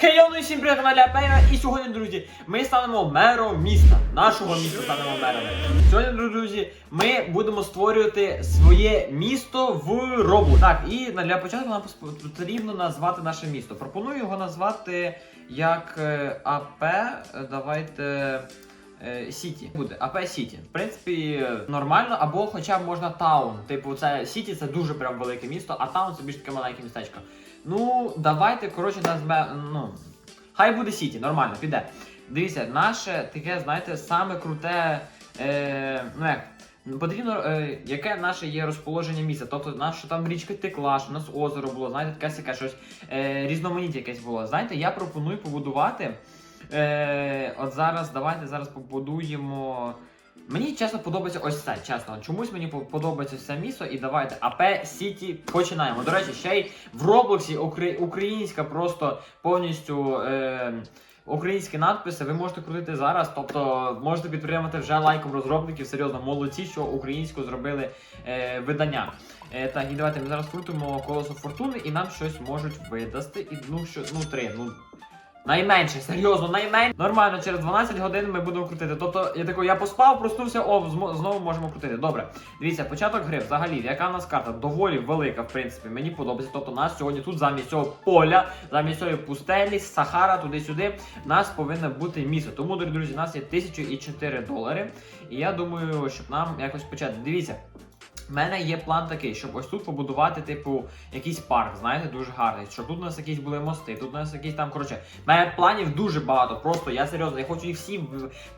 Хей, ну і всім привіт, каналі Апейра. І сьогодні, друзі, ми станемо мером міста. Нашого міста станемо мером. Сьогодні, друзі, ми будемо створювати своє місто в робу. Так, і для початку нам потрібно назвати наше місто. Пропоную його назвати як е, АП. е, Давайте. е, Сіті буде АП Сіті. В принципі, нормально, або хоча б можна таун. Типу, це Сіті це дуже прям велике місто, а таун це більш таке маленьке містечко. Ну, давайте, коротше, назве. Ну, хай буде Сіті, нормально, піде. Дивіться, наше таке, знаєте, саме круте. Е, ну як, потрібно, е, яке наше є розположення місця. Тобто, наш, що там річка текла, що у нас озеро було, знаєте, таке сяке щось е, різноманіття якесь було. Знаєте, я пропоную побудувати. Е, от зараз, давайте зараз побудуємо. Мені чесно подобається ось це, чесно. Чомусь мені подобається це місто, і давайте АП Сіті починаємо. До речі, ще й в Роблоксі укра- українська просто повністю. Е, Українські надписи ви можете крутити зараз, тобто можете підтримати вже лайком розробників. Серйозно, молодці, що українську зробили е, видання. Е, так, і давайте ми зараз крутимо колесо фортуни і нам щось можуть видасти. І ну що, ну три, ну Найменше, серйозно, найменше. Нормально, через 12 годин ми будемо крутити. Тобто, я такий, я поспав, проснувся, о, знову можемо крутити. Добре. Дивіться, початок гри взагалі, яка в нас карта доволі велика, в принципі, мені подобається. Тобто, нас сьогодні тут замість цього поля, замість цієї пустелі, Сахара, туди-сюди, нас повинно бути місто. Тому, дорогі друзі, у нас є 1004 долари. І я думаю, щоб нам якось почати. Дивіться. У мене є план такий, щоб ось тут побудувати, типу, якийсь парк, знаєте, дуже гарний. Щоб тут у нас якісь були мости, тут у нас якісь там, коротше, в мене планів дуже багато. Просто я серйозно, я хочу їх всі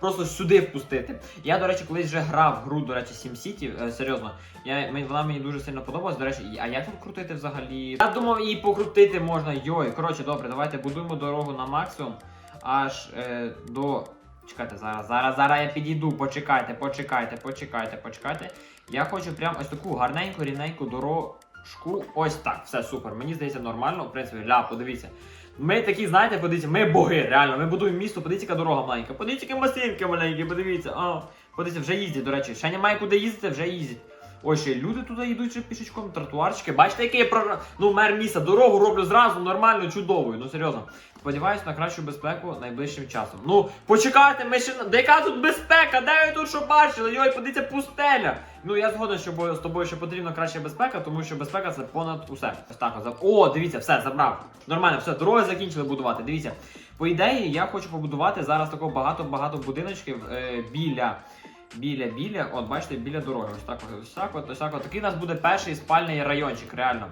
просто сюди впустити. Я, до речі, колись вже грав в гру, до речі, SimCity, е, серйозно. Я, вона мені дуже сильно подобалась. До речі, а як тут крутити взагалі? Я думав, її покрутити можна. Йой. Коротше, добре, давайте будуємо дорогу на максимум аж е, до. Чекайте, зараз, зараз, зараз я підійду. Почекайте, почекайте, почекайте, почекайте. Я хочу прям ось таку гарненьку, рівненьку дорожку. Ось так, все супер. Мені здається, нормально. В принципі, ля, подивіться. Ми такі, знаєте, подивіться, ми боги, реально. Ми будуємо місто, подивіться, яка дорога маленька. Подивіться, які масинки маленькі, подивіться. А, подивіться, вже їздять, до речі. Ще немає куди їздити, вже їздять. Ой, ще люди туди йдуть ще пішечком, тротуарчики. Бачите, який я про... ну, мер міста, дорогу роблю зразу, нормально, чудовою. Ну серйозно. Сподіваюсь на кращу безпеку найближчим часом. Ну, почекайте, ми ще. Де яка тут безпека? Де ви тут що бачили? Йой, подивіться, пустеля. Ну я згоден, що з тобою що потрібна краща безпека, тому що безпека це понад усе. Ось так от. за- О, дивіться, все, забрав. Нормально, все, дороги закінчили будувати. Дивіться. По ідеї, я хочу побудувати зараз такого багато-багато будиночків е, біля. Біля, біля, от бачите, біля дороги. Ось так, ось так, ось так. Такий у нас буде перший спальний райончик, реально.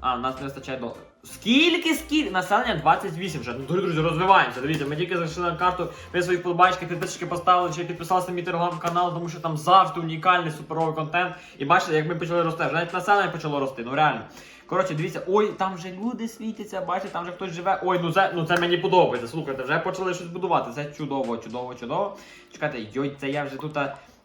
А, у нас не вистачає до. Скільки, скільки? Населення 28 вже. Ну, друзі, розвиваємося. Дивіться, ми тільки зайшли на карту, ви свої подбачки, підписчики поставили, чи підписалися на мій телеграм-канал, тому що там завжди унікальний суперовий контент. І бачите, як ми почали рости. Навіть населення почало рости, ну реально. Коротше, дивіться, ой, там вже люди світяться, бачите, там вже хтось живе. Ой, ну це ну це мені подобається. Слухайте, вже почали щось будувати. Це чудово, чудово, чудово. Чекайте, йой, це я вже тут.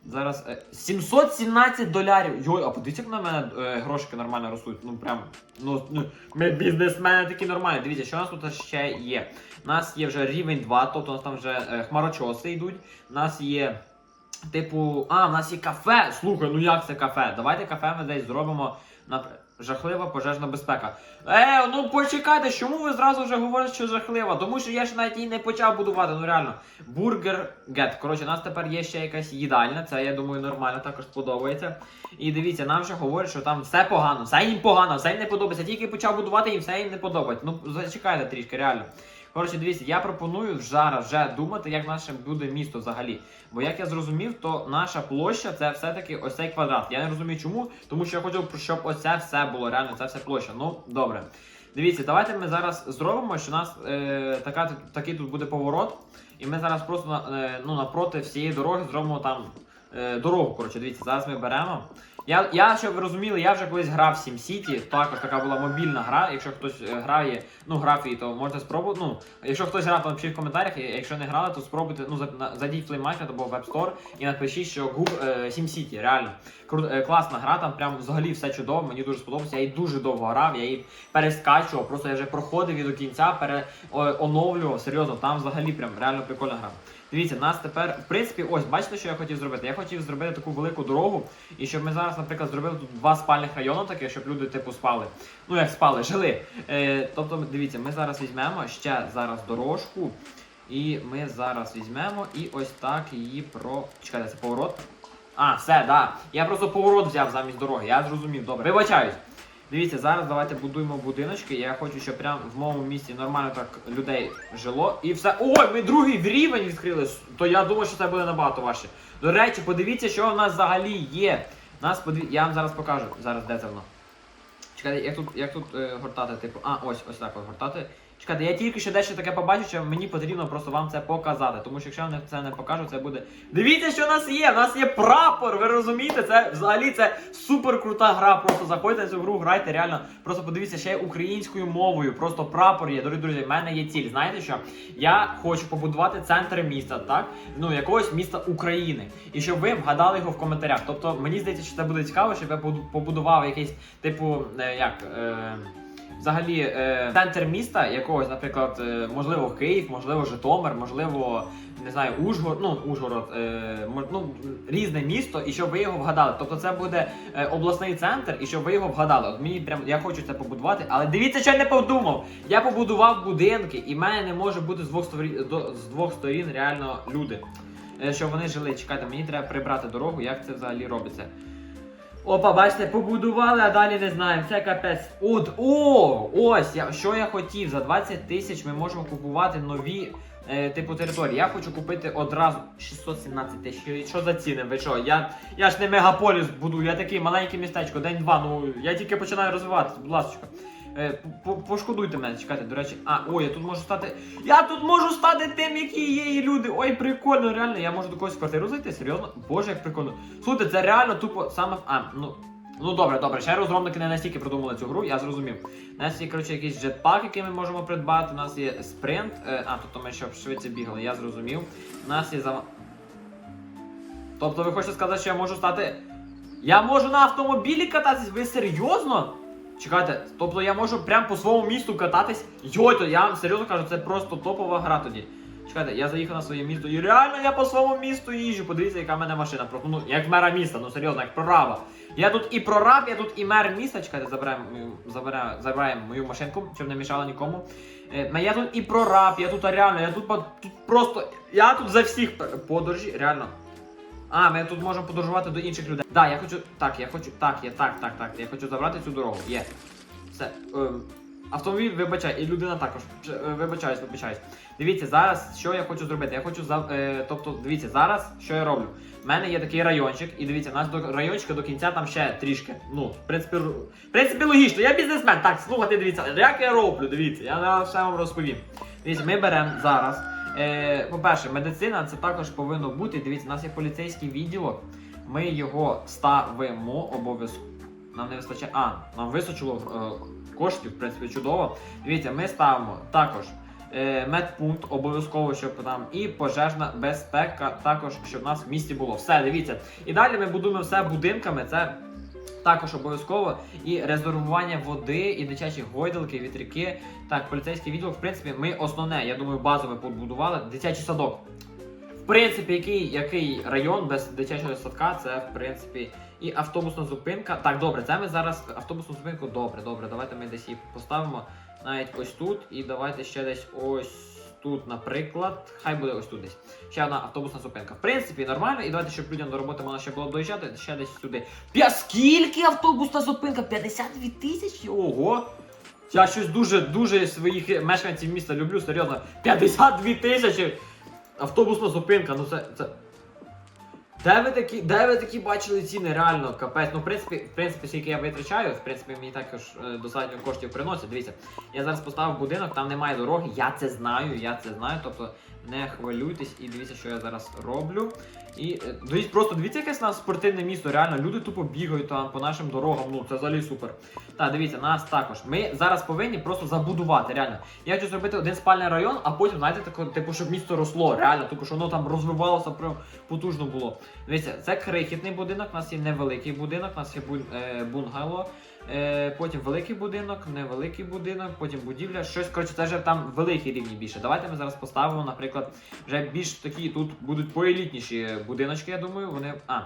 Зараз е, 717 долярів. Йой, а подивіться, як на мене е, грошики нормально ростуть. Ну прям, ну, ну ми бізнесмени такі нормальні. Дивіться, що у нас тут ще є. У нас є вже рівень 2, тобто у нас там вже е, хмарочоси йдуть. У нас є. Типу, а, в нас є кафе. Слухай, ну як це кафе? Давайте кафе ми десь зробимо на жахлива пожежна безпека. Е, ну почекайте, чому ви зразу вже говорите, що жахлива? Тому що я ж навіть її не почав будувати, ну реально. Бургер гет. Коротше, у нас тепер є ще якась їдальня, це я думаю нормально, також сподобається. І дивіться, нам вже говорять, що там все погано, все їм погано, все їм не подобається. Тільки почав будувати, їм все їм не подобається. Ну зачекайте трішки, реально. Коротше, дивіться, я пропоную зараз вже думати, як наше буде місто взагалі. Бо як я зрозумів, то наша площа це все-таки ось цей квадрат. Я не розумію чому, тому що я хочу, щоб ось це все було реально, це все площа. Ну, добре. Дивіться, давайте ми зараз зробимо, що у нас е, така, такий тут буде поворот, і ми зараз просто е, ну, напроти всієї дороги зробимо там дорогу. Коротше, дивіться, зараз ми беремо. Я, я, щоб ви розуміли, я вже колись грав в SimCity, також така була мобільна гра. Якщо хтось е, грає, ну грав її, то можете спробувати. Ну, якщо хтось грав, то напишіть в коментарях. Якщо не грали, то спробуйте, ну, зайдіть в Play Market або в App Store і напишіть, що Google, е, SimCity, реально. Кру, е, класна гра, там прям взагалі все чудово, мені дуже сподобалося. Я її дуже довго грав, я її перескачував, просто я вже проходив її до кінця, пере, оновлював. Серйозно, там взагалі прям реально прикольна гра. Дивіться, нас тепер, в принципі, ось бачите, що я хотів зробити. Я хотів зробити таку велику дорогу, і щоб ми зараз, наприклад, зробили тут два спальних райони, таке, щоб люди, типу, спали. Ну, як спали, жили. Е, тобто, дивіться, ми зараз візьмемо ще зараз дорожку. І ми зараз візьмемо і ось так її про. Чекайте, це поворот. А, все, да. Я просто поворот взяв замість дороги. Я зрозумів, добре. Вибачаюсь. Дивіться, зараз давайте будуємо будиночки. Я хочу, щоб прям в моєму місті нормально так людей жило. І все. Ой, ми другий рівень відкрили. То я думаю, що це буде набагато важче. До речі, подивіться, що в нас взагалі є. Нас подві... Я вам зараз покажу. Зараз де це воно? Чекайте, як тут, як тут е, гортати, типу. А, ось, ось так от гортати. Чекайте, я тільки що дещо таке побачив, що мені потрібно просто вам це показати. Тому що якщо я це не покажу, це буде. Дивіться, що у нас є! У нас є прапор! Ви розумієте? Це взагалі це супер крута гра. Просто заходьте на цю гру, грайте реально. Просто подивіться ще українською мовою. Просто прапор є. Дорогі друзі, в мене є ціль. Знаєте що? Я хочу побудувати центр міста, так? Ну, якогось міста України. І щоб ви вгадали його в коментарях. Тобто, мені здається, що це буде цікаво, щоб я побудував якийсь, типу, е, як. Е, Взагалі, е, центр міста якогось, наприклад, е, можливо, Київ, можливо, Житомир, можливо, не знаю, Ужгород, ну, Ужгород, е, ну, різне місто, і щоб ви його вгадали. Тобто це буде обласний центр, і щоб ви його вгадали. От мені прям я хочу це побудувати, але дивіться, що я не подумав. Я побудував будинки, і в мене не може бути з двох сторін до з двох сторін реально люди. Щоб вони жили. Чекайте, мені треба прибрати дорогу, як це взагалі робиться. Опа, бачите, побудували, а далі не знаємо. Це капець. От, о! Ось, я, що я хотів. За 20 тисяч ми можемо купувати нові е, типу території. Я хочу купити одразу 617 тисяч. Що за ціни? Ви що? Я, я ж не мегаполіс буду, я такий маленьке містечко, день-два. Ну я тільки починаю розвиватися, будь ласка. Е, по- Пошкодуйте мене, чекайте, до речі. А, ой, я тут можу стати. Я тут можу стати тим, які є і люди. Ой, прикольно, реально, я можу до когось квартиру зайти, серйозно? Боже, як прикольно. Слухайте, це реально тупо саме. А, ну. Ну добре, добре, ще розробники не настільки продумали цю гру, я зрозумів. У нас є, коротше, якийсь джетпак, який ми можемо придбати. У нас є спринт. Е, а, тобто ми щоб швидше бігали, я зрозумів. У нас є зава. Тобто ви хочете сказати, що я можу стати. Я можу на автомобілі кататись? Ви серйозно? Чекайте, тобто я можу прям по своєму місту кататись. Йой, я вам серйозно кажу, це просто топова гра тоді. Чекайте, я заїхав на своє місто і реально я по своєму місту їжджу. Подивіться, яка в мене машина. Ну, як мера міста, ну серйозно, як прораба. Я тут і прораб, я тут і мер міста. Чекайте, забираємо забираємо, забираємо мою машинку, щоб не мішало нікому. Е, я тут і прораб, я тут реально, я тут, тут просто. Я тут за всіх подорожі, реально. А, ми тут можемо подорожувати до інших людей. Да, я хочу. Так, я хочу. Так, я так, так, так. Я хочу забрати цю дорогу. Є. Все. Ем, автомобіль, вибачай, і людина також. Ч- е, Вибачаюсь, вибачаюсь. Дивіться, зараз що я хочу зробити? Я хочу за. Е, тобто, дивіться, зараз що я роблю? У мене є такий райончик, і дивіться, у нас до райончика до кінця там ще трішки. Ну, в принципі, в принципі, логічно. Я бізнесмен. Так, слухайте, дивіться, як я роблю, дивіться, я зараз все вам розповім. Дивіться, ми беремо зараз. Е, по-перше, медицина це також повинно бути. Дивіться, у нас є поліцейський відділок. Ми його ставимо обов'язково. Нам не вистачає. А, нам вистачило е, коштів, в принципі, чудово. Дивіться, ми ставимо також е, медпункт, обов'язково, щоб там і пожежна безпека, також, щоб в нас в місті було. Все, дивіться. І далі ми будуємо все будинками. Це також обов'язково і резервування води, і дитячі гойдалки, вітряки. Так, поліцейський відділ, в принципі, ми основне, я думаю, базове побудували. Дитячий садок. В принципі, який, який район без дитячого садка, це в принципі і автобусна зупинка. Так, добре, це ми зараз автобусну зупинку. Добре, добре. Давайте ми десь її поставимо навіть ось тут. І давайте ще десь ось тут, наприклад. Хай буде ось тут десь. Ще одна автобусна зупинка. В принципі, нормально. І давайте, щоб людям до роботи можна ще було доїжджати, ще десь сюди. П'я скільки автобусна зупинка? 52 тисячі? Ого! Я щось дуже дуже своїх мешканців міста люблю, серйозно. 52 тисячі! Автобусна зупинка, ну це. це... Де ви такі, де ви такі бачили ціни? Реально, капець. Ну, в принципі, в принципі, скільки я витрачаю, в принципі, мені також е, достатньо коштів приносять. Дивіться, я зараз поставив будинок, там немає дороги, я це знаю, я це знаю. Тобто не хвилюйтесь і дивіться, що я зараз роблю. І е, дивіться, просто дивіться, якесь у нас спортивне місто. Реально, люди тупо бігають там по нашим дорогам. Ну це взагалі супер. Так, дивіться, нас також. Ми зараз повинні просто забудувати. Реально. Я хочу зробити один спальний район, а потім, знаєте, тако, типу, щоб місто росло. Реально, типу, щоб воно там розвивалося прям потужно було. Дивіться, це крихітний будинок, у нас є невеликий будинок, у нас є бун- е, потім великий будинок, невеликий будинок, потім будівля. Щось, коротше, це вже там великі рівні більше. Давайте ми зараз поставимо, наприклад, вже більш такі тут будуть поелітніші будиночки, я думаю. Вони. А,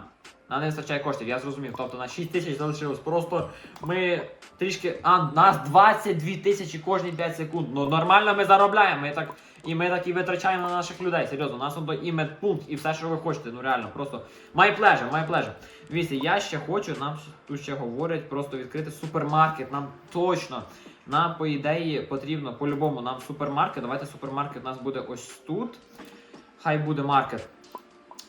нам не вистачає коштів, я зрозумів. Тобто на 6 тисяч залишилось. Просто ми трішки. А, нас 22 тисячі кожні 5 секунд. Ну нормально ми заробляємо. Ми так. І ми так і витрачаємо на наших людей. Серйозно, у нас тут і медпункт, і все, що ви хочете. Ну реально, просто my pleasure, my pleasure. Дивіться, я ще хочу, нам тут ще говорять, просто відкрити супермаркет. Нам точно. Нам, по ідеї, потрібно по-любому нам супермаркет. Давайте супермаркет у нас буде ось тут. Хай буде маркет.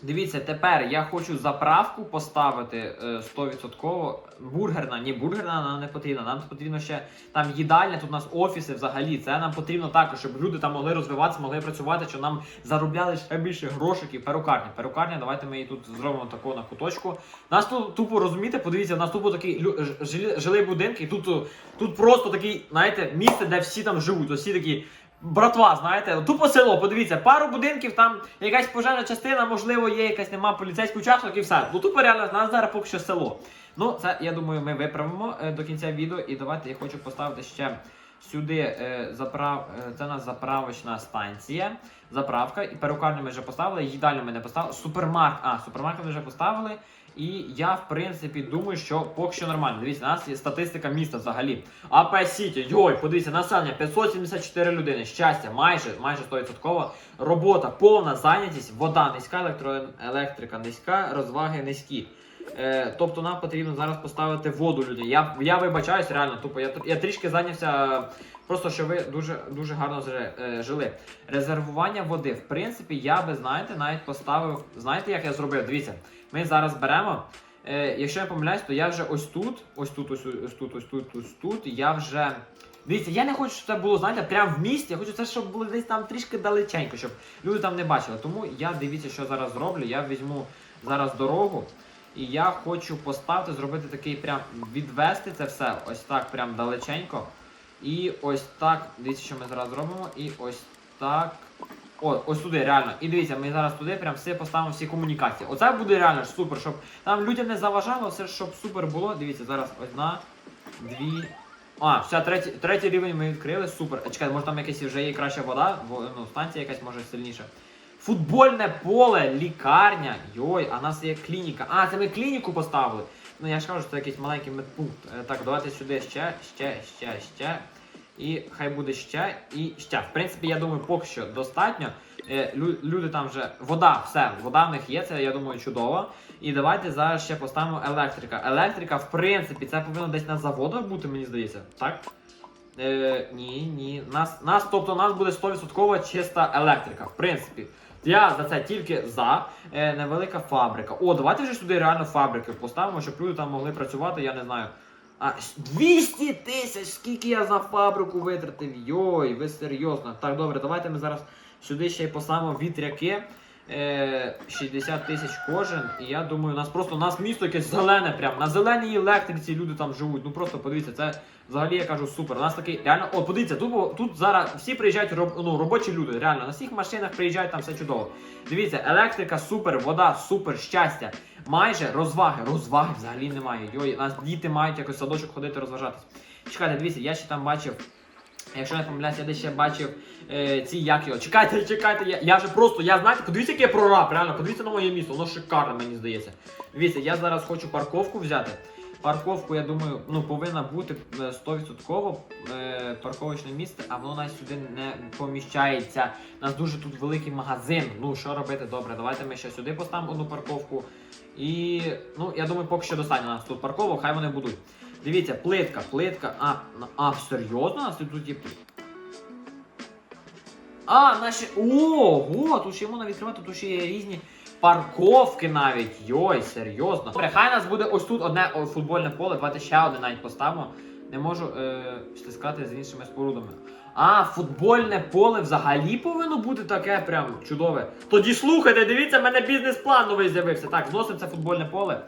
Дивіться, тепер я хочу заправку поставити е, 100%. Бургерна, ні, бургерна нам не потрібна. Нам потрібно ще там їдальня, тут у нас офіси взагалі. Це нам потрібно також, щоб люди там могли розвиватися, могли працювати, щоб нам заробляли ще більше грошиків. Перукарня. Перукарня, давайте ми її тут зробимо таку на куточку. Нас тут тупо розумієте, подивіться, у нас тупо такий лю- ж- жилі, жилий будинки, і тут, тут просто такий, знаєте, місце, де всі там живуть. Всі такі. Братва, знаєте, тупо село, подивіться, пару будинків, там якась пожежна частина, можливо, є якась нема поліцейський участок і все. Ну тупо реально, в нас зараз поки що село. Ну, це я думаю, ми виправимо е, до кінця відео. І давайте я хочу поставити ще сюди е, заправ... е, це у нас заправочна станція. Заправка. І перукарню ми вже поставили, їдальню ми не поставили. Супермаркет. А, супермаркет ми вже поставили. І я, в принципі, думаю, що поки що нормально. Дивіться, у нас є статистика міста взагалі. АП Сіті, йой, подивіться, населення 574 людини. Щастя, майже майже 100%. Робота, повна зайнятість, вода низька, електроелектрика низька, розваги низькі. Е, тобто нам потрібно зараз поставити воду людям. Я, я вибачаюсь, реально, тупо. Я, я трішки зайнявся, просто що ви дуже, дуже гарно е, жили. Резервування води. В принципі, я би, знаєте, навіть поставив. Знаєте, як я зробив? Дивіться, ми зараз беремо. Е, якщо я помиляюсь, то я вже ось тут, ось тут, ось, ось тут, ось тут, ось тут. Я вже. Дивіться, я не хочу, щоб це було, знаєте, прямо в місті. Я хочу це, щоб було десь там трішки далеченько, щоб люди там не бачили. Тому я дивіться, що зараз зроблю. Я візьму зараз дорогу. І я хочу поставити, зробити такий прям відвести це все ось так прям далеченько. І ось так. Дивіться, що ми зараз зробимо. І ось так. О, ось туди, реально. І дивіться, ми зараз туди прям все поставимо всі комунікації. Оце буде реально супер, щоб там людям не заважало, все щоб супер було. Дивіться, зараз одна, дві. А, все, третій, третій рівень ми відкрили, супер. А чекай, може там якась вже є краща вода, во- ну, станція якась може сильніша. Футбольне поле, лікарня. Йой, а нас є клініка. А, це ми клініку поставили. Ну я ж кажу, що це якийсь маленький медпункт. Е, Так, давайте сюди ще, ще, ще, ще. І хай буде ще і ще. В принципі, я думаю, поки що достатньо. Е, лю- люди там вже. Вода, все, вода в них є, це я думаю чудово. І давайте зараз ще поставимо електрика. Електрика, в принципі, це повинно десь на заводах бути, мені здається. Так? Е, ні, ні. Нас, нас, тобто, нас буде 100% чиста електрика. В принципі. Я за це тільки за е, невелика фабрика. О, давайте вже сюди реально фабрики поставимо, щоб люди там могли працювати, я не знаю. А, 200 тисяч! Скільки я за фабрику витратив? Йой, ви серйозно. Так, добре, давайте ми зараз сюди ще й поставимо вітряки. Е, 60 тисяч кожен. І я думаю, у нас просто у нас місто якесь зелене, прям на зеленій електриці люди там живуть. Ну просто подивіться, це взагалі я кажу супер. У нас такий реально. О, подивіться, тут, тут зараз всі приїжджають роб, ну, робочі люди. Реально, на всіх машинах приїжджають, там все чудово. Дивіться, електрика супер, вода супер, щастя. Майже розваги. Розваги взагалі немає. Йой, нас діти мають якось в садочок ходити розважатись. Чекайте, дивіться, я ще там бачив. Якщо не помиляюсь, я десь ще бачив е, ці як його. Чекайте, чекайте, я, я вже просто, я знаєте, подивіться, який я прораб, реально, подивіться на моє місто, воно шикарне, мені здається. Дивіться, я зараз хочу парковку взяти. Парковку, я думаю, ну повинна бути е, 100% е, парковочне місце, а воно навіть сюди не поміщається. У нас дуже тут великий магазин. Ну що робити? Добре, давайте ми ще сюди поставимо одну парковку. І ну я думаю, поки що достатньо у нас тут парковок, хай вони будуть. Дивіться, плитка, плитка. А, а серйозно? Нас тут є плитка? А, наші. Ого! Тут ще можна відкривати, тут ще є різні парковки навіть. Йой, серйозно. Добре, хай нас буде ось тут одне футбольне поле. Давайте ще одне навіть поставимо. Не можу е, стискати з іншими спорудами. А, футбольне поле взагалі повинно бути таке прям чудове. Тоді слухайте, дивіться, в мене бізнес-план новий з'явився. Так, зносимо це футбольне поле.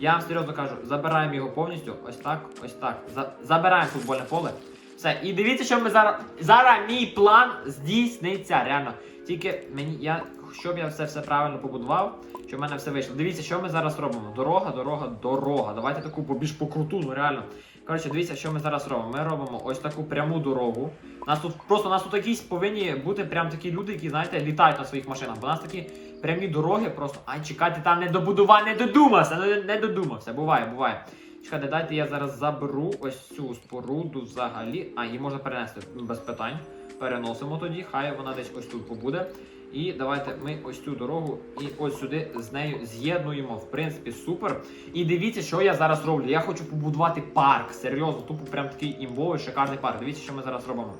Я вам серйозно кажу, забираємо його повністю. Ось так, ось так. За- забираємо футбольне поле. Все, і дивіться, що ми зараз. Зараз мій план здійсниться. Реально. Тільки мені я щоб я все все правильно побудував, щоб в мене все вийшло. Дивіться, що ми зараз робимо. Дорога, дорога, дорога. Давайте таку побільш по круту, ну реально. Коротше, дивіться, що ми зараз робимо. Ми робимо ось таку пряму дорогу. Нас тут просто нас тут якісь повинні бути прям такі люди, які, знаєте, літають на своїх машинах. Бо у нас такі прямі дороги просто. Ай, чекайте, там не добудував, не додумався, не, не додумався. Буває, буває. Чекайте, дайте я зараз заберу ось цю споруду взагалі. А, її можна перенести без питань. Переносимо тоді, хай вона десь ось тут побуде. І давайте ми ось цю дорогу і ось сюди з нею з'єднуємо. В принципі, супер. І дивіться, що я зараз роблю. Я хочу побудувати парк. Серйозно, тупо прям такий імбовий, шикарний парк. Дивіться, що ми зараз робимо.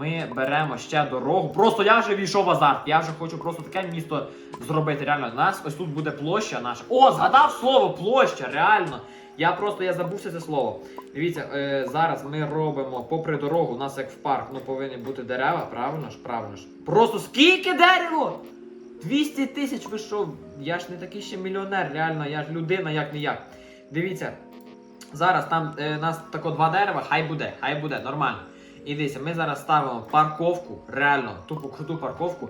Ми беремо ще дорогу. Просто я вже війшов в азарт. Я вже хочу просто таке місто зробити. Реально, у нас ось тут буде площа наша. О, згадав слово площа, реально. Я просто я забувся це слово. Дивіться, е, зараз ми робимо попри дорогу, у нас як в парк, ну повинні бути дерева, правильно ж? Правильно ж. Просто скільки дерево? 200 тисяч ви що? Я ж не такий ще мільйонер, реально, я ж людина, як не як. Дивіться, зараз там е, нас тако два дерева, хай буде, хай буде, нормально. І дивіться, ми зараз ставимо парковку, реально, тупо круту парковку.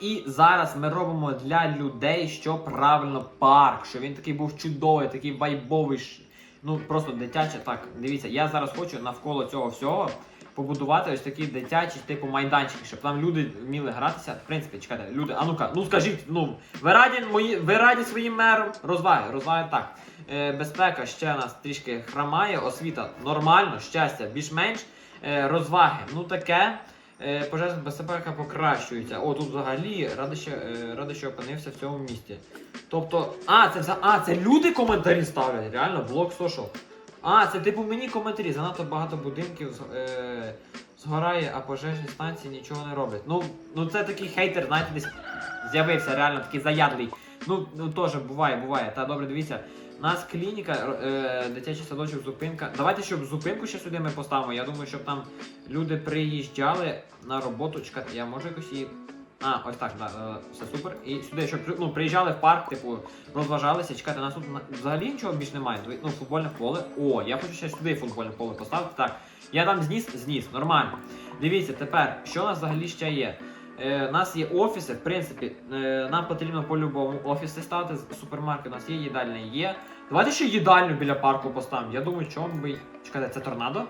І зараз ми робимо для людей, що правильно парк, що він такий був чудовий, такий вайбовий. Ну просто дитяче. Так, дивіться, я зараз хочу навколо цього всього побудувати ось такі дитячі, типу майданчики, щоб там люди вміли гратися. В принципі, чекайте, люди, а ну-ка, ну скажіть, ну ви раді мої, ви раді своїм мером? Розваги, розваги так. Е, безпека ще нас трішки хромає, освіта нормально, щастя більш-менш. Е, розваги, ну таке. Е, пожежна безпека покращується. О, тут взагалі радий, що, е, що опинився в цьому місті. Тобто, а, це а, це люди коментарі ставлять, реально, блок social. А, це типу мені коментарі. Занадто багато будинків е, згорає, а пожежні станції нічого не роблять. Ну, ну це такий хейтер, знаєте, десь з'явився реально такий заядлий. Ну, ну теж буває, буває. Та добре, дивіться. У нас клініка, е, дитячий садочок, зупинка. Давайте, щоб зупинку ще сюди ми поставимо. Я думаю, щоб там люди приїжджали на роботу. Чекайте, я можу якось її. А, ось так, да, е, все супер. І сюди, щоб ну, приїжджали в парк, типу, розважалися. Чекайте, у нас тут взагалі нічого більш немає. Ну, футбольне поле. О, я хочу ще сюди футбольне поле поставити. Так. Я там зніс, зніс, нормально. Дивіться, тепер, що у нас взагалі ще є? Е, у нас є офіси, в принципі, е, нам потрібно по-любому офіси ставити. з- Супермаркет у нас є, їдальня є. Давайте ще їдальню біля парку поставимо. Я думаю, чому би. Чекайте, це торнадо?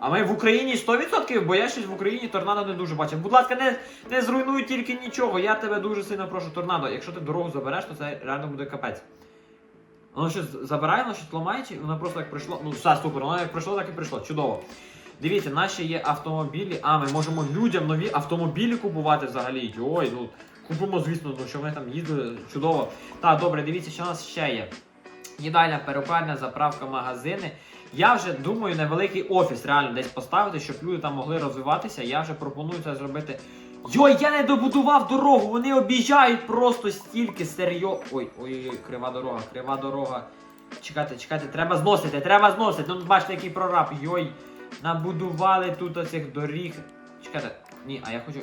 А ми в Україні 100%, бо я щось в Україні торнадо не дуже бачив. Будь ласка, не, не зруйнуй тільки нічого. Я тебе дуже сильно прошу, торнадо. Якщо ти дорогу забереш, то це реально буде капець. Воно щось забирає, воно щось ламає, чи воно просто як прийшло. Ну, все, супер, воно як прийшло, так і прийшло. Чудово. Дивіться, наші є автомобілі. А, ми можемо людям нові автомобілі купувати взагалі. Ой, ну купимо, звісно, ну що вони там їздили. Чудово. Так, добре, дивіться, що у нас ще є. Їдальня, перукарня, заправка, магазини. Я вже думаю, невеликий офіс реально десь поставити, щоб люди там могли розвиватися. Я вже пропоную це зробити. Йой, я не добудував дорогу, вони об'їжджають просто стільки серйозно. Ой, ой, ой, крива дорога, крива дорога. Чекайте, чекайте, треба зносити, треба зносити. Ну бачите, який прораб. Йой, набудували тут оцих доріг. Чекайте, ні, а я хочу.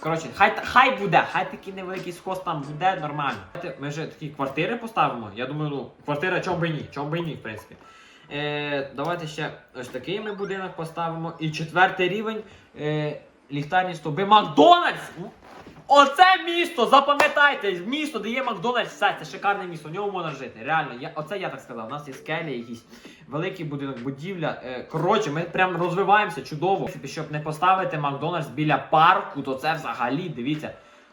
Коротше, хай, хай буде, хай такий невеликий схоз там буде нормально. Ми вже такі квартири поставимо. Я думаю, ну, квартира чом би ні, чом би ні, в принципі. Е, давайте ще ось такий ми будинок поставимо. І четвертий рівень е, ліхтарні стовби Макдональдс! Оце місто! Запам'ятайте! Місто, де є Макдональдс, все, це шикарне місто, в ньому можна жити. Реально, я, оце я так сказав. У нас є скелі, якісь великий будинок, будівля. Е, коротше, ми прям розвиваємося чудово. Щоб не поставити Макдональдс біля парку, то це взагалі, дивіться.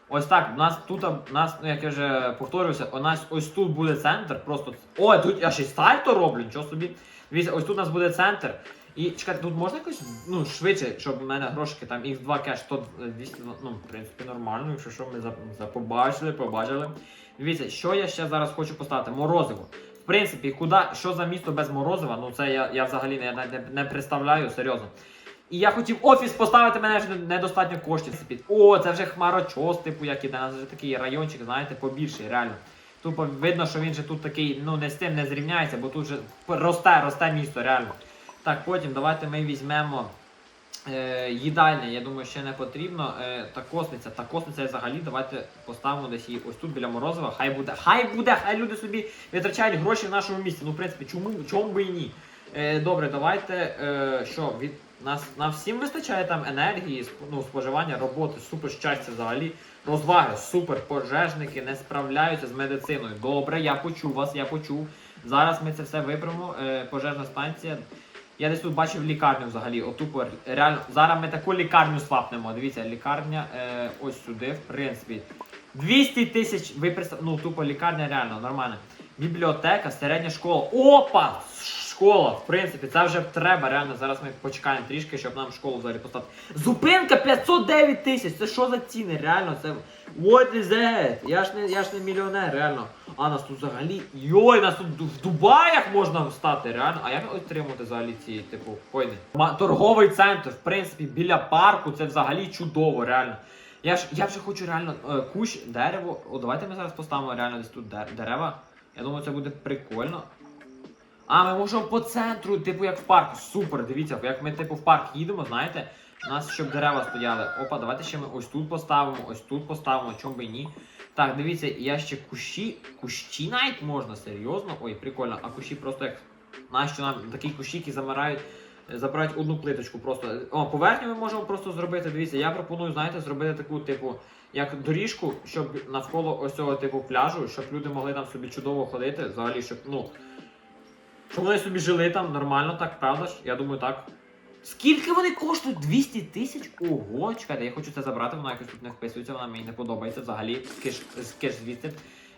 Ось так, у нас тут, у нас, ну як я вже повторювався, у нас ось тут буде центр, просто. Ой, тут я ще й сальто роблю, нічого собі. Дивіться, ось тут у нас буде центр. І чекайте, тут можна якось ну, швидше, щоб у мене грошики там X2 кеш 100, 200, ну, в принципі, нормально, якщо що, ми побачили, побачили. Дивіться, що я ще зараз хочу поставити? Морозиво. В принципі, куди, що за місто без морозива, ну це я, я взагалі не, не, не представляю, серйозно. І я хотів офіс поставити, мене ж недостатньо коштів. Це під- О, це вже хмарочос, типу, як іде. У нас вже такий райончик, знаєте, побільший, реально. Тупо видно, що він же тут такий, ну не з тим не зрівняється, бо тут же росте, росте місто, реально. Так, потім давайте ми візьмемо е, їдальня, я думаю, ще не потрібно. Е, та косниця. Та косниця взагалі давайте поставимо десь її ось тут біля Морозова. Хай буде, хай буде, хай люди собі витрачають гроші в нашому місті. Ну, в принципі, чому, чому би і ні? Е, добре, давайте. Е, що, від... нас, нам всім вистачає там енергії, ну, споживання, роботи, супер щастя взагалі, розваги, супер пожежники не справляються з медициною. Добре, я почув вас, я почув. Зараз ми це все виправимо. Е, пожежна станція. Я десь тут бачив лікарню взагалі. Отупо реально. Зараз ми таку лікарню свапнемо. Дивіться, лікарня е, ось сюди, в принципі. 200 тисяч ви представ... Ну, тупо лікарня реально, нормально. Бібліотека, середня школа. Опа! Школа, в принципі, це вже треба, реально. Зараз ми почекаємо трішки, щоб нам школу взагалі поставити. Зупинка 509 тисяч! Це що за ціни? Реально, це. What is that? Я ж не, я ж не мільйонер, реально. А нас тут взагалі. Йой, нас тут в Дубаях можна стати, реально. А як отримати взагалі ці, типу, койни? Торговий центр, в принципі, біля парку, це взагалі чудово, реально. Я ж я вже хочу реально е, кущ, дерево. О, давайте ми зараз поставимо реально десь тут дерева. Я думаю, це буде прикольно. А, ми можемо по центру, типу як в парку. Супер, дивіться, як ми типу в парк їдемо, знаєте, у нас щоб дерева стояли. Опа, давайте ще ми ось тут поставимо, ось тут поставимо, чому би і ні. Так, дивіться, я ще кущі. Кущі навіть можна, серйозно. Ой, прикольно, а кущі просто як. Нащо нам такі кущі, які замирають, е, забирають одну плиточку просто. О, поверхню ми можемо просто зробити. Дивіться, я пропоную, знаєте, зробити таку, типу, як доріжку, щоб навколо ось цього типу пляжу, щоб люди могли там собі чудово ходити. Взагалі, щоб, ну. Щоб вони собі жили там нормально, так, правда ж? Я думаю, так. Скільки вони коштують? 200 тисяч? Ого, чекайте, я хочу це забрати, вона якось тут не вписується, вона мені не подобається взагалі. Киш, з киш звідси.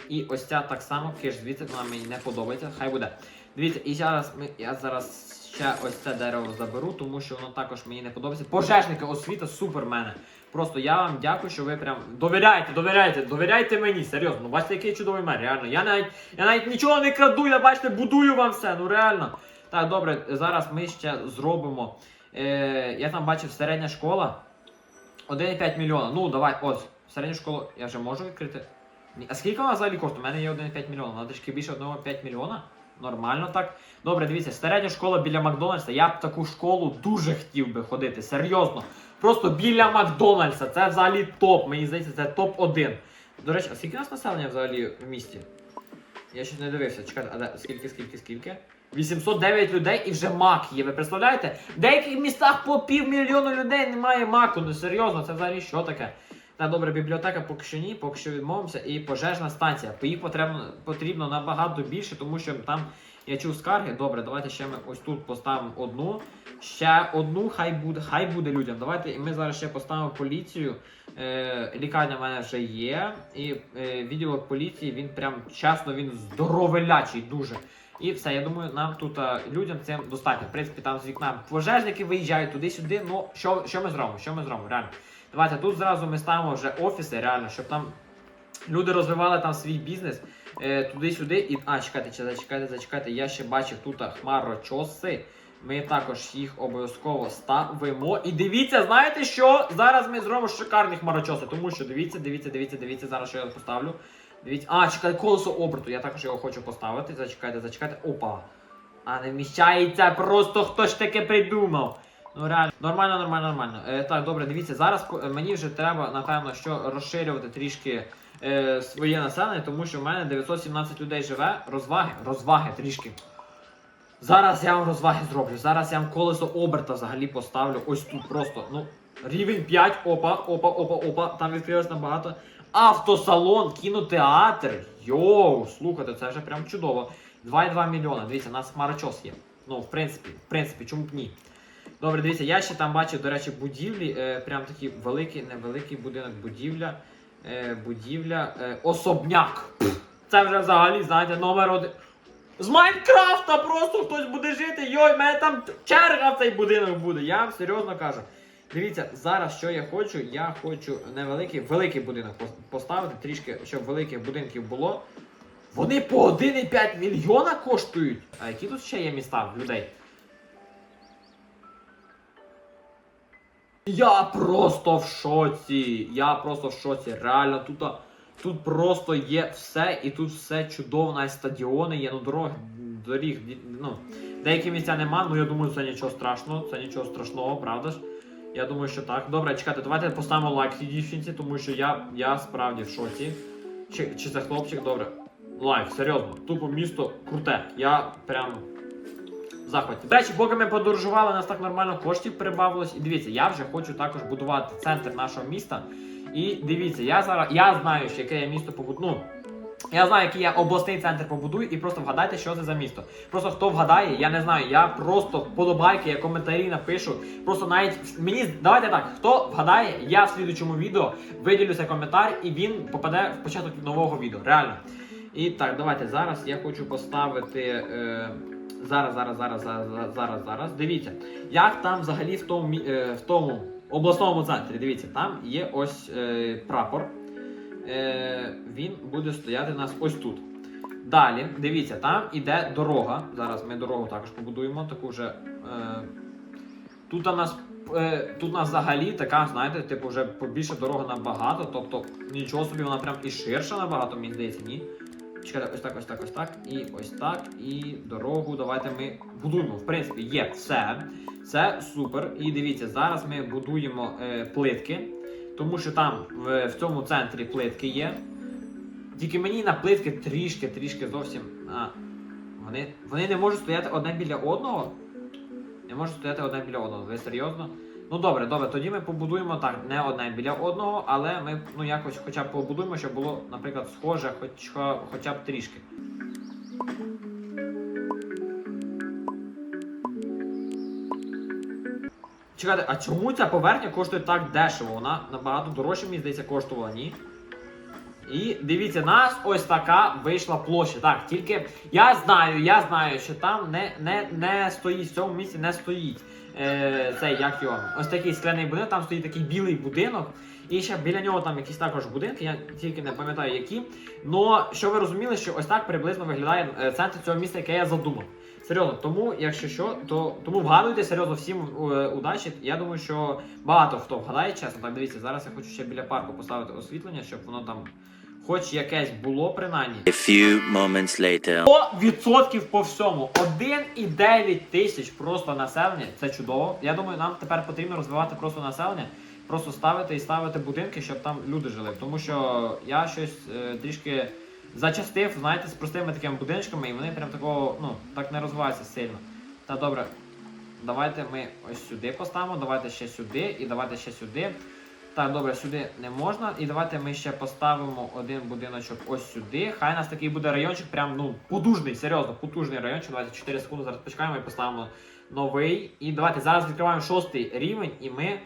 І ось ця так само, киш звідси, вона мені не подобається. Хай буде. Дивіться, і зараз ми, я зараз ще ось це дерево заберу, тому що воно також мені не подобається. Пожежники, освіта, супер мене. Просто я вам дякую, що ви прям довіряєте, довіряєте, довіряйте мені, серйозно. Ну бачите, який чудовий мер, реально. Я навіть, я навіть нічого не краду, я бачите, будую вам все, ну реально. Так, добре, зараз ми ще зробимо. Е, я там бачив середня школа. 1,5 мільйона. Ну, давай, ось, середню школу я вже можу відкрити. А скільки вона взагалі коштує? У мене є 1,5 мільйона. Вона трішки більше 1,5 мільйона. Нормально так. Добре, дивіться, середня школа біля Макдональдса. Я б таку школу дуже хотів би ходити. Серйозно. Просто біля Макдональдса. Це взагалі топ. Мені здається, це топ-1. До речі, а скільки у нас населення взагалі в місті? Я ще не дивився. Чекайте, а де, скільки, скільки, скільки? 809 людей і вже мак є. Ви представляєте? В деяких містах по півмільйону людей немає маку. Ну серйозно, це взагалі що таке? Так, добре, бібліотека поки що ні, поки що відмовимося. І пожежна станція. Їх потрібно, потрібно набагато більше, тому що там я чув скарги. Добре, давайте ще ми ось тут поставимо одну. Ще одну, хай буде, хай буде людям. Давайте ми зараз ще поставимо поліцію. Е, лікарня в мене вже є. І е, відділок поліції він прям чесно, він здоровелячий дуже. І все, я думаю, нам тут а, людям цим достатньо. В принципі, там з вікна пожежники виїжджають туди-сюди. Ну, що, що ми зробимо? Що ми зробимо? Реально. Давайте тут зразу ми ставимо вже офіси, реально, щоб там люди розвивали там свій бізнес е, туди-сюди. І. А, чекайте, зачекайте, зачекайте. Я ще бачив тут хмарочоси. Ми також їх обов'язково ставимо. І дивіться, знаєте що? Зараз ми зробимо шикарні хмарочоси. Тому що дивіться, дивіться, дивіться, дивіться, зараз що я поставлю. Дивіться. А, чекайте, колесо оберту. Я також його хочу поставити. Зачекайте, зачекайте. Опа. А не вміщається, просто хто ж таке придумав. Ну реально, нормально, нормально, нормально. Е, так, добре, дивіться, зараз е, мені вже треба, напевно, що розширювати трішки е, своє населення, тому що в мене 917 людей живе. Розваги, розваги трішки. Зараз я вам розваги зроблю. Зараз я вам колесо оберта взагалі поставлю. Ось тут просто. Ну, рівень 5, опа, опа, опа, опа. Там відкрилось набагато. Автосалон, кінотеатр. Йоу, слухайте, це вже прям чудово. 2,2 мільйона. Дивіться, у нас хмарочос є. Ну, в принципі, в принципі, чому б ні? Добре, дивіться, я ще там бачив, до речі, будівлі. Е, прям такий великий, невеликий будинок, будівля. Е, будівля. Е, особняк. Це вже взагалі, знаєте, номер один. З Майнкрафта просто хтось буде жити. Йой, в мене там черга в цей будинок буде. Я вам серйозно кажу. Дивіться, зараз що я хочу, я хочу невеликий, великий будинок поставити, трішки, щоб великих будинків було. Вони по 1,5 мільйона коштують. А які тут ще є міста людей? Я просто в шоці. Я просто в шоці. Реально, тут, тут просто є все, і тут все чудово, навіть стадіони є, ну дорог, доріг, ну, деякі місця нема, ну я думаю, це нічого страшного, це нічого страшного, правда ж? Я думаю, що так. Добре, чекайте, давайте поставимо лайк цій дівчинці, тому що я, я справді в шоці. Чи, чи це хлопчик? Добре. Лайк, серйозно. Тупо місто круте. Я прям. Захваті. До речі, поки ми подорожували, у нас так нормально коштів прибавилось. І дивіться, я вже хочу також будувати центр нашого міста. І дивіться, я зараз я знаю, що яке я місто побуду. Ну, я знаю, який я обласний центр побудую, і просто вгадайте, що це за місто. Просто хто вгадає, я не знаю. Я просто вподобайки, я коментарі напишу. Просто навіть мені давайте так, хто вгадає, я в слідучому відео виділю цей коментар, і він попаде в початок нового відео. Реально. І так, давайте зараз я хочу поставити. Е, зараз, зараз, зараз, зараз, зараз, зараз. Дивіться, як там взагалі в тому, е, в тому обласному центрі. Дивіться, там є ось е, прапор. Е, він буде стояти у нас ось тут. Далі, дивіться, там іде дорога. Зараз ми дорогу також побудуємо. Таку вже. Е, тут у нас. Е, тут у нас взагалі така, знаєте, типу, вже побільше дорога набагато, тобто нічого собі вона прям і ширша набагато, мені здається, ні. Чекайте, ось так, ось так, ось так, і ось так, і дорогу давайте ми будуємо. В принципі, є все. Це супер. І дивіться, зараз ми будуємо е, плитки, тому що там в, в цьому центрі плитки є. Тільки мені на плитки трішки, трішки зовсім. А, вони, вони не можуть стояти одне біля одного. Не можуть стояти одне біля одного. Ви серйозно? Ну добре, добре, тоді ми побудуємо так, не одне біля одного, але ми ну якось хоча б побудуємо, щоб було, наприклад, схоже, хоч, хоча б трішки. Чекайте, а чому ця поверхня коштує так дешево? Вона набагато дорожче, мені здається, коштувала, ні? І дивіться, нас ось така вийшла площа. Так, тільки я знаю, я знаю, що там не, не, не стоїть в цьому місці, не стоїть е, цей як його, ось такий скляний будинок, там стоїть такий білий будинок. І ще біля нього там якісь також будинки, я тільки не пам'ятаю які. Но що ви розуміли, що ось так приблизно виглядає е, центр цього міста, яке я задумав. Серйозно, тому, якщо що, то тому вгадуйте серйозно всім е, удачі. Я думаю, що багато хто вгадає, чесно. Так, дивіться, зараз я хочу ще біля парку поставити освітлення, щоб воно там хоч якесь було принаймні. A few moments later. 100% по всьому. 1,9 тисяч просто населення. Це чудово. Я думаю, нам тепер потрібно розвивати просто населення, просто ставити і ставити будинки, щоб там люди жили. Тому що я щось е, трішки зачастив, знаєте, з простими такими будиночками, і вони прям такого, ну, так не розвиваються сильно. Та добре, давайте ми ось сюди поставимо, давайте ще сюди і давайте ще сюди. Так, добре, сюди не можна. І давайте ми ще поставимо один будиночок ось сюди. Хай у нас такий буде райончик, прям ну потужний, серйозно, потужний райончик. Давайте 4 секунди зараз почекаємо і поставимо новий. І давайте зараз відкриваємо шостий рівень, і ми.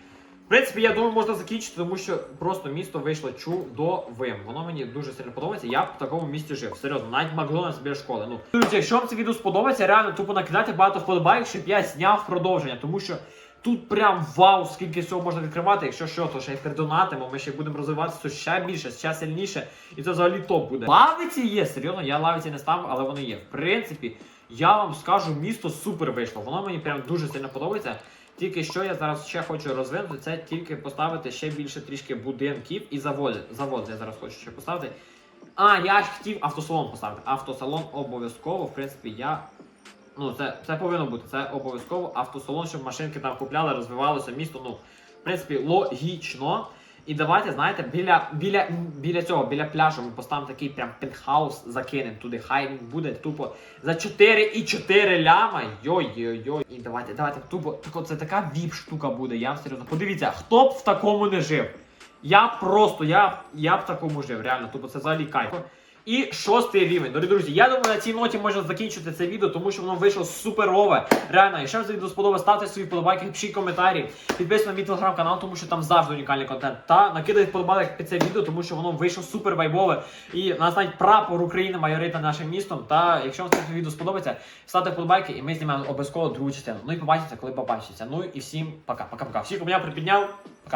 В принципі, я думаю, можна закінчити, тому що просто місто вийшло чудовим. Воно мені дуже сильно подобається. Я б в такому місті жив. Серйозно, навіть Макдональдс біля школи. Ну, друзі, якщо вам це відео сподобається, реально тупо накидайте багато вподобайок, щоб я зняв продовження, тому що. Тут прям вау, скільки всього можна відкривати. Якщо що, то ще й придонатимо, ми ще будемо розвиватися ще більше, ще сильніше. І це взагалі топ буде. Лавиці є, серйозно, я лавиці не ставив, але вони є. В принципі, я вам скажу, місто супер вийшло. Воно мені прям дуже сильно подобається. Тільки що я зараз ще хочу розвинути, це тільки поставити ще більше трішки будинків і заводи. Завод я зараз хочу ще поставити. А, я ж хотів автосалон поставити. Автосалон обов'язково, в принципі, я Ну, це, це повинно бути. Це обов'язково автосалон, щоб машинки там купляли, розвивалося місто. Ну, в принципі, логічно. І давайте, знаєте, біля біля, біля цього, біля пляжу ми поставимо такий прям пентхаус, закинемо туди. Хай він буде тупо за 4,4 ляма. Йой-йой-йой. І давайте, давайте, тупо, тако, це така віп штука буде. Я вам серйозно. Подивіться, хто б в такому не жив. Я просто, я, я б в такому жив, реально, тупо це взагалі кайф. І шостий рівень. Дорогі друзі, я думаю, на цій ноті можна закінчити це відео, тому що воно вийшло суперове. Реально, якщо вам це відео сподобалось, ставте свої вподобайки, пишіть коментарі, підписуйтесь на мій телеграм-канал, тому що там завжди унікальний контент. Та накидайте вподобайки під це відео, тому що воно вийшло супер вайбове. І у нас навіть прапор України майорить нашим містом. Та якщо вам це відео сподобається, ставте вподобайки і ми знімаємо обов'язково другу частину. Ну і побачите, коли побачиться. Ну і всім пока, пока-пока. Всіх обняв, припідняв. Пока.